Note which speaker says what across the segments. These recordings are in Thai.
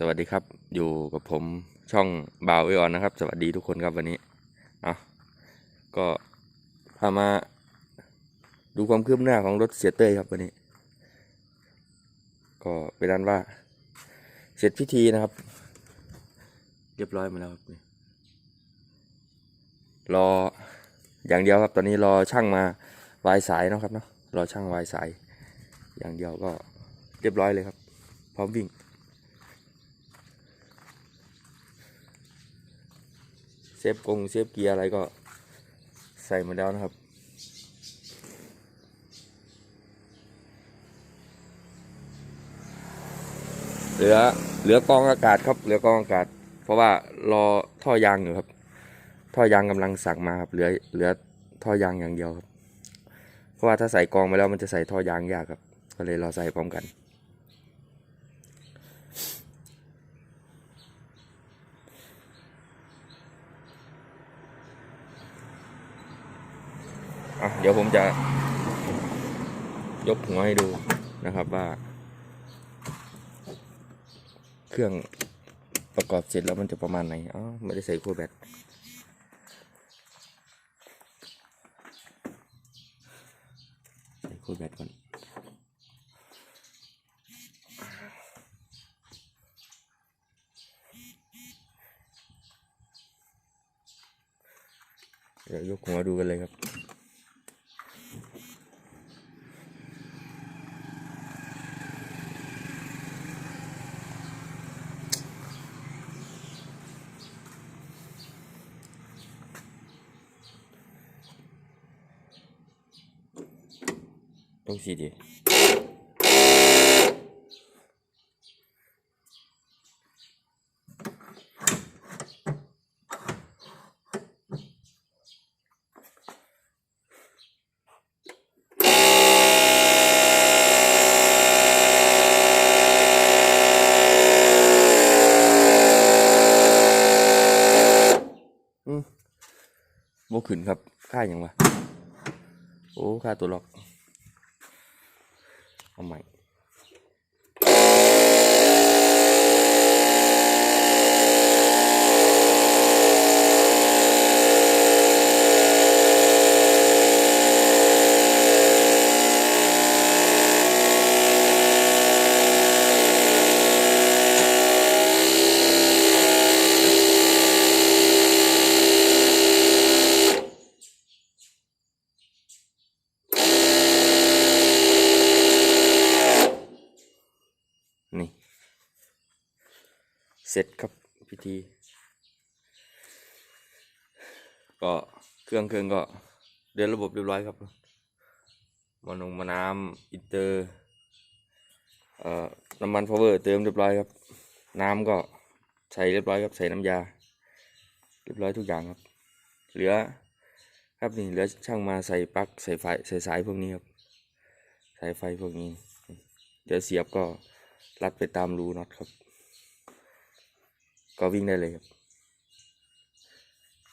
Speaker 1: สวัสดีครับ อยู่กับผมช่องบ่าวไอออนนะครับ สวัสดีทุกคนครับวันนี้เอาก็พามาดูความคืบหน้าของรถเสียเต้ยครับวันนี้ ก็เป็นนั้นว่า เสร็จพิธีนะครับ เรียบร้อยมาแล้วครับรออย่างเดียวครับ ตอนนี้รอช่างมาวายสายเนาะครับเนาะรอช่างวายสาย อย่างเดียวก็เรียบร้อยเลยครับ พร้อมวิ่ง เซ ฟกงเซฟเกียร์อะไรก็ใส่มดแล้วนะครับ เหลือเหลือกองอากาศครับ เหลือกองอากาศ เพราะว่ารอท่อยางอยู่ครับ ท่อยางกำลังสั่งมาครับ เหลือเหลือท่อยางอย่างเดียวครับ เพราะว่าถ้าใส่กองไปแล้วมันจะใส่ท่อยางยากครับ ก็เลยรอใส่พร้อมกัน อะเดี๋ยวผมจะ ยกหัวให้ดูนะครับว่า เครื่องประกอบเสร็จแล้วมันจะประมาณไหนอ๋อไม่ได้ใส่ขั้วแบตใส่ขั้วแบตก่อนเดี๋ยวยกหัวดูกันเลยครับ ต้องสีดีอืมโบขึ้นครับ ค่าอย่างวะ โอ้ ค่าตัวล็อก เเสร็จครับพิธี ก็เครื่องเครื่องก็เดินระบบเรียบร้อยครับมานงมาน้ำอินเตอร์เอ่อน้ำมันพาวเวอร์เติมเรียบร้อยครับ น้ำก็ใส่เรียบร้อยครับใส่น้ำยา เรียบร้อยทุกอย่างครับ เหลือครับนี่เหลือช่างมาใส่ปลั๊กใส่ไฟใส่สายพวกนี้ครับสายไฟพวกนี้ เดี๋ยวเสียบก็รัดไปตามรูน็อตครับ ก็วิ่งได้เลยครับ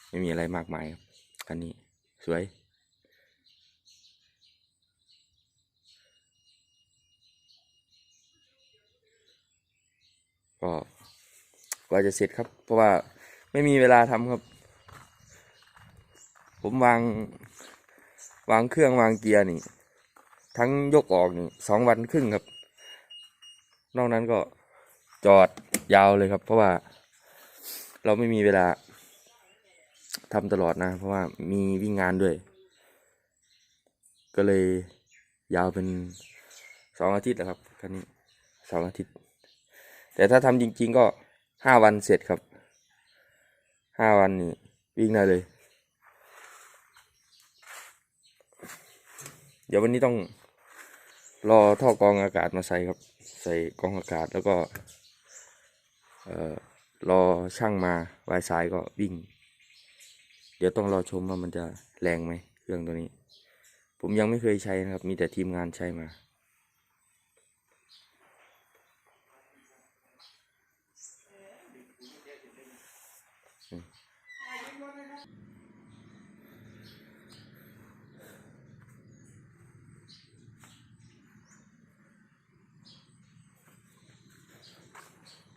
Speaker 1: ไม่มีอะไรมากมายครับคันนี้สวย ก็กว่าจะเสร็จครับ เพราะว่าไม่มีเวลาทำครับ ผมวางวางเครื่องวางเกียร์นี่ ทั้งยกออกนี่สองวันครึ่งครับ นอกนั้นก็จอดยาวเลยครับ เพราะว่า เราไม่มีเวลาทำตลอดนะ เพราะว่ามีวิ่งงานด้วย ก็เลยยาวเป็นสองอาทิตย์นะครับคันนี้สองอาทิตย์ แต่ถ้าทำจริง ๆ ก็ห้าวันเสร็จครับห้าวันนี่วิ่งได้เลย เดี๋ยววันนี้ต้องรอท่อกรองอากาศมาใส่ครับ ใส่กรองอากาศแล้วก็ เอ่อ รอช่างมาวายสายก็วิ่ง เดี๋ยวต้องรอชมว่ามันจะแรงไหมเครื่องตัวนี้ ผมยังไม่เคยใช้นะครับ มีแต่ทีมงานใช้มา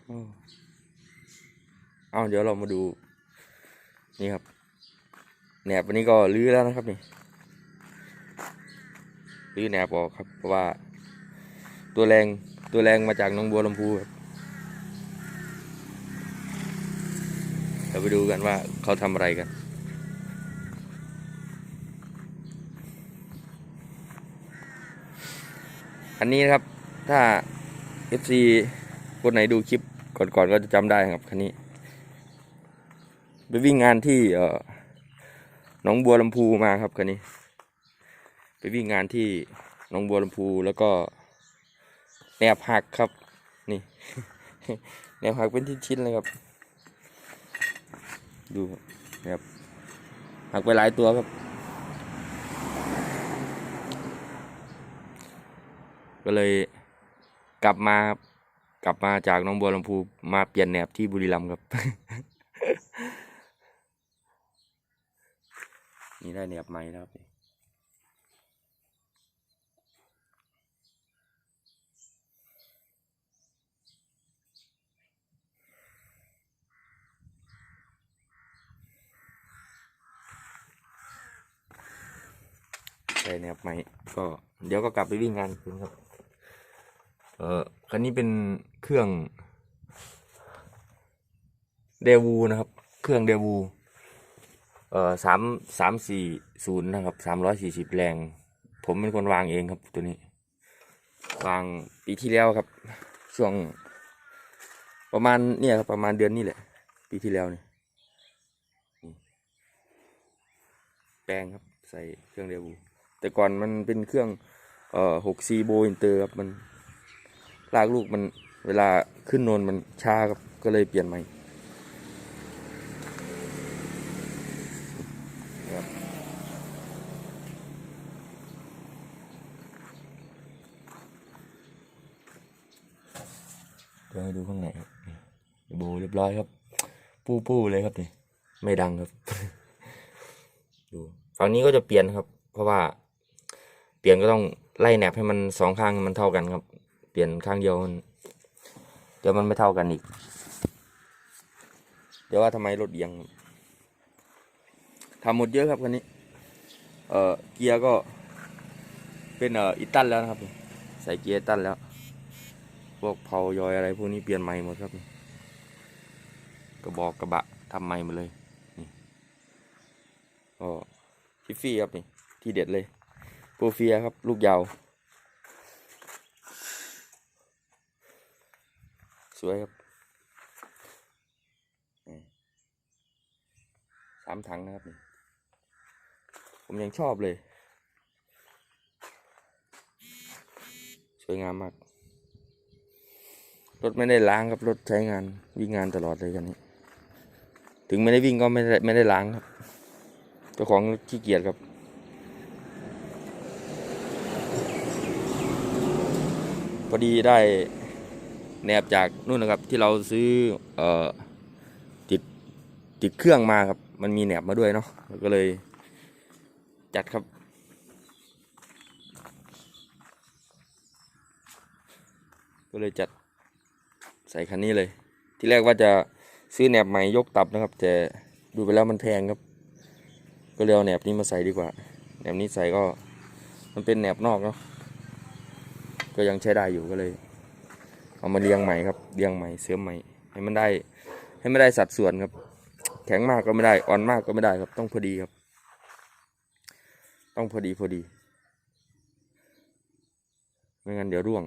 Speaker 1: อ้ เอาเดี๋ยวเรามาดู นี่ครับแหนบวันนี้ก็ลื้อแล้วนะครับนี่ลื้อแหนบออกครับ เพราะว่า ตัวแรงตัวแรงมาจากน้องบัวลำพูครับเราไปดูกันว่าเขาทำอะไรกันอันนี้นะครับ ถ้า FC คนไหนดูคลิปก่อนๆก็จะจำได้ครับคันนี้ ไปวิ่งงานที่เออหนองบัวลำพูมาครับคันนี้ ไปวิ่งงานที่หนองบัวลำพูแล้วก็แนบหักครับนี่ แนบหักเป็นชิ้นๆเลยครับ ดูครับหักไปหลายตัวครับ ก็เลยกลับมา กลับมาจากหน้องบัวลำพูมาเปลี่ยนแหนบที่บุรีรัมย์ครับ นี่ได้แหนบใหมแล้วครับนี่ได้แนบใหม่ก็เดี๋ยวก็กลับไปวิ่งงานคืนครับ เออคันนี้เป็นเครื่องเดวูนะครับ เครื่องเดวู เอ่อสามสามสี่ศูนย์นะครับสามร้อยสี่สิบแรง ผมเป็นคนวางเองครับตัวนี้ วางปีที่แล้วครับ ช่วง ประมาณเนี่ยครับประมาณเดือนนี้แหละ ปีที่แล้วเนี่ยแปลงครับ ใส่เครื่องเดวูแต่ก่อนมันเป็นเครื่องเอ่อหกซีโบอินเตอร์ครับมันลากลูกมันเวลาขึ้นโนนมันช้าครับก็เลยเปลี่ยนใหม่ เดี๋ยวให้ดูข้างในครับโบเรียบร้อยครับปูปูเลยครับนี่ไม่ดังครับ ดูฝั่งนี้ก็จะเปลี่ยนครับ เพราะว่า เปลี่ยนก็ต้องไล่แหนบให้มันสองข้างมันเท่ากันครับ เปลี่ยนข้างเดียวมันเดี๋ยวมันไม่เท่ากันอีก เดี๋ยวว่าทำไมรถเอียงทำหมดเยอะครับคันนี้ เอ่อเกียร์ก็เป็นเอ่ออิตันแล้วนะครับ ใส่เกียร์อิตันแล้ว พวกเผายอยอะไรพวกนี้เปลี่ยนใหม่หมดครับ กระบอกกระบะทำใหม่หมดเลยนี่ก็ฟิฟฟี่ครับนี่ที่เด็ดเลยโปรเฟียครับ ลูกยาว สวยครับสามถังนะครับนี่ผมยังชอบเลย สวยงามมาก รถไม่ได้ล้างครับรถใช้งานวิ่งงานตลอดเลยกันนี้ ถึงไม่ได้วิ่งก็ไม่ได้ไม่ได้ล้างครับเจ้าของขี้เกียจครับพอดีได้แหนบจากนู่นนะครับที่เราซื้อเอ่อติดติดเครื่องมาครับ มันมีแหนบมาด้วยเนาะก็เลยจัดครับก็เลยจัด ใส่คันนี้เลย ที่แรกว่าจะซื้อแหนบใหม่ยกตับนะครับ แต่ดูไปแล้วมันแพงครับ ก็เลยเอาแหนบนี้มาใส่ดีกว่าแหนบนี้ใส่ก็มันเป็นแหนบนอกเนาะก็ยังใช้ได้อยู่ก็เลย เอามาเรียงใหม่ครับเรียงใหม่เสริมใหม่ ให้มันได้ ให้ไม่ได้สัดส่วนครับ แข็งมากก็ไม่ได้อ่อนมากก็ไม่ได้ครับ ต้องพอดีครับ ต้องพอดีพอดีไม่งั้นเดี๋ยวร่วง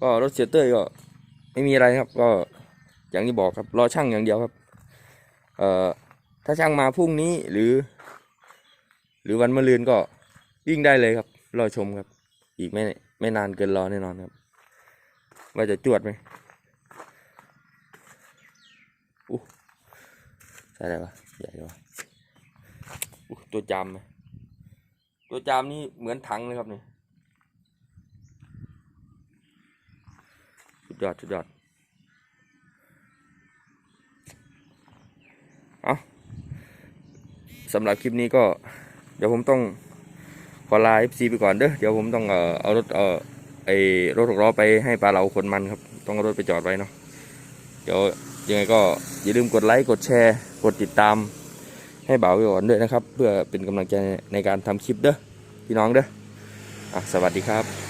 Speaker 1: ก็รถเสียเต้ยก็ไม่มีอะไรครับ ก็อย่างที่บอกครับรอช่างอย่างเดียวครับ เอ่อถ้าช่างมาพรุ่งนี้หรือ หรือวันมะรืนก็วิ่งได้เลยครับรอชมครับ อีกไม่ไม่นานเกินรอแน่นอนครับ ว่าจะจวดไหมอู้ใช่อะไรวะใหญ่วะอู้ตัวจามไหมตัวจามนี่เหมือนถังเลยครับนี่ ดยอดสุดยอดเอาสำหรับคลิปนี้ก็ เดี๋ยวผมต้องขอลา FC ไปก่อนเด้อเดี๋ยวผมต้องเอ่อเอารถเอ่อไอรถหกล้อไปให้ปลาเหลาขนมันครับ ต้องเอารถไปจอดไว้เนาะเดี๋ยวยังไงก็อย่าลืมกดไลค์กดแชร์ กดติดตามให้บ่าวไว้ก่อนด้วยนะครับ เพื่อเป็นกำลังใจในการทำคลิปเด้อพี่น้องเด้ออะสวัสดีครับ